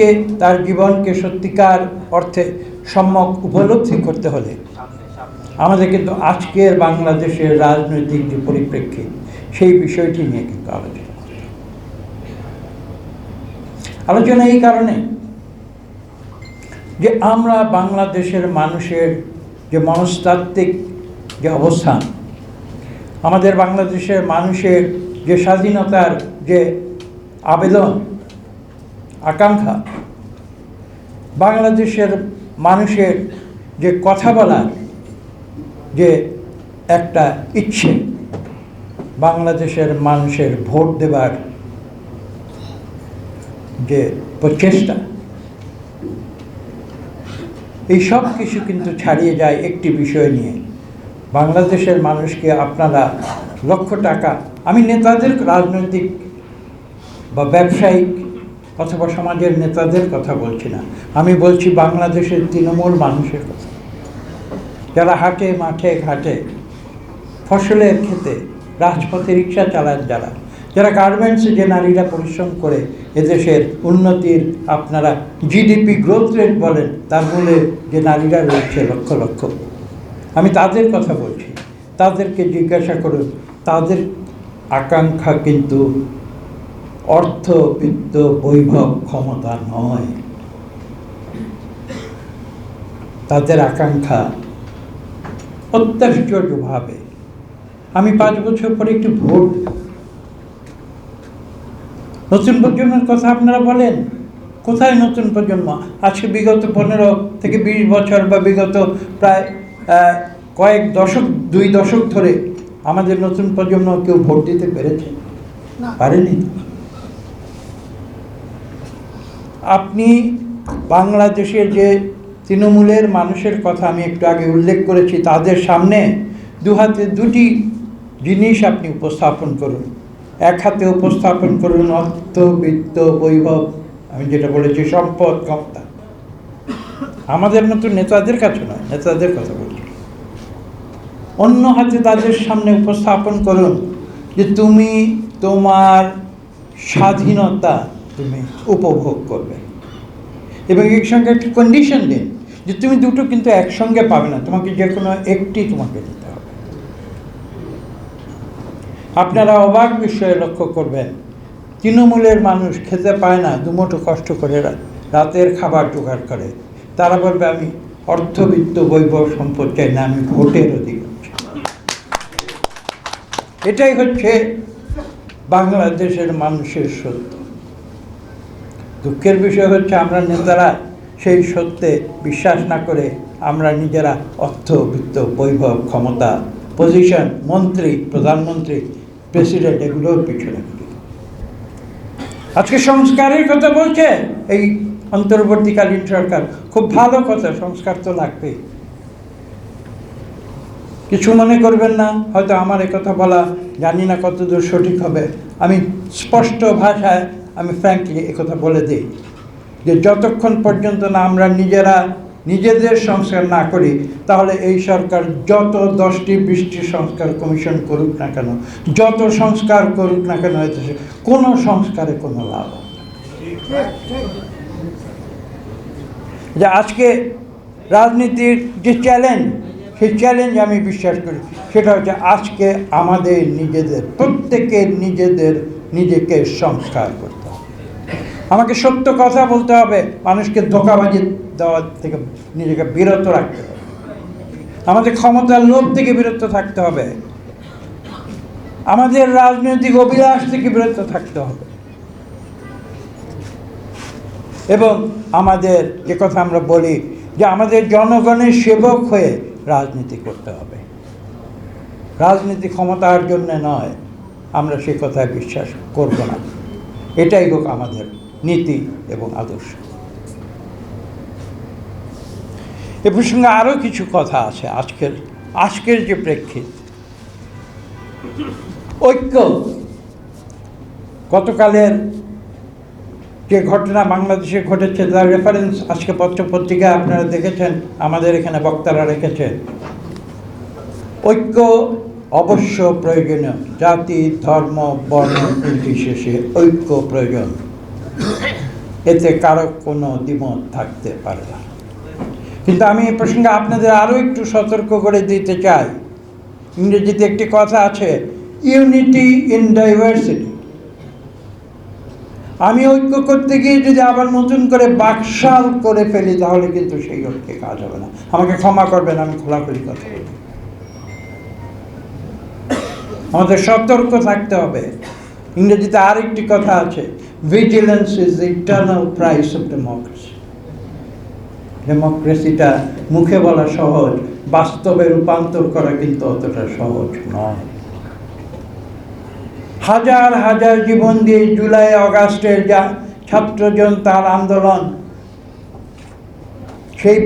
আজকে তার জীবনকে সত্যিকার অর্থে সম্যক উপলব্ধি করতে হলে আমাদের কিন্তু আজকের বাংলাদেশের রাজনৈতিক যে পরিপ্রেক্ষিত, সেই বিষয়টি নিয়ে কিন্তু আলোচনা আলোচনা এই কারণে যে আমরা বাংলাদেশের মানুষের যে মনস্তাত্ত্বিক যে অবস্থান, আমাদের বাংলাদেশের মানুষের যে স্বাধীনতার যে আবেদন, আকাঙ্ক্ষা বাংলাদেশের মানুষের যে কথা বলার যে একটা ইচ্ছে, বাংলাদেশের মানুষের ভোট দেবার যে প্রচেষ্টা, এই সব কিছু কিন্তু ছাড়িয়ে যায় একটি বিষয় নিয়ে। বাংলাদেশের মানুষকে আপনারা লক্ষ টাকা, আমি নেতাদের রাজনৈতিক বা ব্যবসায়িক অথবা সমাজের নেতাদের কথা বলছি না। আমি বলছি বাংলাদেশের তৃণমূল মানুষের কথা। যারা হাটে, মাঠে, ঘাটে, ফসলের ক্ষেতে, রাজপথে রিক্সা চালান যারা যারা গার্মেন্টসে যে নারীরা পরিশ্রম করে এদেশের উন্নতির, আপনারা জিডিপি গ্রোথ রেট বলেন, তার মূলে যে নারীরা রয়েছে লক্ষ লক্ষ। আমি তাদের কথা বলছি। তাদেরকে জিজ্ঞাসা করুন, তাদের আকাঙ্ক্ষা কিন্তু অর্থ বিত্ত বৈভব ক্ষমতা নয়। তাদের আকাঙ্ক্ষা অত্যাশ্চর্যভাবে। আমি পাঁচ বছর পরে একটু ভোট নতুন প্রজন্মের কথা আপনারা বলেন? কোথায় নতুন প্রজন্ম? আজকে বিগত পনেরো থেকে বিশ বছর বা বিগত প্রায় আহ, কয়েক দশক দুই দশক ধরে আমাদের নতুন প্রজন্ম কেউ ভোট দিতে পেরেছে? পারেনি? আপনি বাংলাদেশের যে তৃণমূলের মানুষের কথা আমি একটু আগে উল্লেখ করেছি, তাদের সামনে দু হাতে দুটি জিনিস আপনি উপস্থাপন করুন। এক হাতে উপস্থাপন করুন অর্থ, বিত্ত, বৈভব, আমি যেটা বলেছি সম্পদ, ক্ষমতা। আমাদের মতো নেতাদের কাছে নয়, নেতাদের কথা বলছি। অন্য হাতে তাদের সামনে উপস্থাপন করুন যে তুমি তোমার স্বাধীনতা তুমি উপভোগ করবে। এবং এর সঙ্গে একটা কন্ডিশন দিন যে তুমি দুটো কিন্তু একসঙ্গে পাবে না, তোমাকে যে কোনো একটি তোমাকে দিতে হবে। আপনারা অবাক বিষয়ে লক্ষ্য করবেন, তৃণমূলের মানুষ খেতে পায় না, দুমুঠো কষ্ট করে রাতের খাবার জোগাড় করে। তারা বলবে, আমি অর্থবিত্ত বৈভব সম্পদ চাই না, আমি ভোটের অধিকার। এটাই হচ্ছে বাংলাদেশের মানুষের সত্য। দুঃখের বিষয় হচ্ছে আমরা নেতারা সেই সত্যে বিশ্বাস না করে আমরা নিজেরা অর্থ বিত্ত বৈভব, ক্ষমতা পজিশন মন্ত্রী, প্রধানমন্ত্রী প্রেসিডেন্ট এগুলোর পিছনে। আজকে সংস্কারের কথা বলছে, এই অন্তর্বর্তীকালীন সরকার। খুব ভালো কথা, সংস্কার তো লাগবেই। কিছু মনে করবেন না, হয়তো আমার কথা বলা জানি না কতদূর সঠিক হবে। আমি স্পষ্ট ভাষায় আমি ফ্র্যাঙ্কলি কথা বলে দিই যে যতক্ষণ পর্যন্ত না আমরা নিজেরা নিজেদের সংস্কার না করি, তাহলে এই সরকার যত দশটি বিশটি সংস্কার কমিশন করুক না কেন, যত সংস্কার করুক না কেন এদেশে কোনো সংস্কারে কোনো লাভ যে আজকে রাজনীতির যে চ্যালেঞ্জ সেই চ্যালেঞ্জ আমি বিশ্বাস করি, সেটা হচ্ছে আজকে আমাদের নিজেদের, প্রত্যেকের নিজেদের নিজেকে সংস্কার করতে আমাকে সত্য কথা বলতে হবে। মানুষকে ধোকাবাজি দেওয়ার থেকে নিজেকে বিরত রাখতে হবে। আমাদের ক্ষমতার লোভ থেকে বিরত থাকতে হবে। আমাদের রাজনৈতিক অভিলাষ থেকে বিরত থাকতে হবে। এবং আমাদের, যে কথা আমরা বলি যে আমাদের জনগণের সেবক হয়ে রাজনীতি করতে হবে। রাজনীতি ক্ষমতার জন্য নয়, আমরা সে কথায় বিশ্বাস করব না। এটাই হোক আমাদের নীতি এবং আদর্শ। এ প্রসঙ্গে আরও কিছু কথা আছে আজকের আজকের যে প্রেক্ষিত। ঐক্য। গতকালের যে ঘটনা বাংলাদেশে ঘটেছে, তার রেফারেন্স আজকে পত্রপত্রিকায় আপনারা দেখেছেন, আমাদের এখানে বক্তারা রেখেছেন। ঐক্য অবশ্য প্রয়োজনীয়। জাতি, ধর্ম, বর্ণ নির্বিশেষে ঐক্য প্রয়োজন। এতে কারও কোনো দ্বিমত থাকতে পারে না। কিন্তু আমি এই প্রসঙ্গে আপনাদের আরও একটু সতর্ক করে দিতে চাই। ইংরেজিতে একটি কথা আছে ইউনিটি ইন ডাইভার্সিটি আমি ঐক্য করতে গিয়ে যদি আবার নতুন করে বাকশাল করে ফেলি, তাহলে কিন্তু সেই ঐক্যে কাজ হবে না। আমাকে ক্ষমা করবেন, আমি খোলাখুলি কথা বলি আমাদের সতর্ক থাকতে হবে। ইংরেজিতে আরেকটি কথা আছে vigilance is eternal price of democracy ডেমোক্রেসিটা মুখে বলা সহজ, বাস্তবে রূপান্তর করা কিন্তু অতটা সহজ নয়। হাজার হাজার জীবন দিয়ে জুলাই, অগাস্টের যা ছাত্রজন তার আন্দোলন, সেই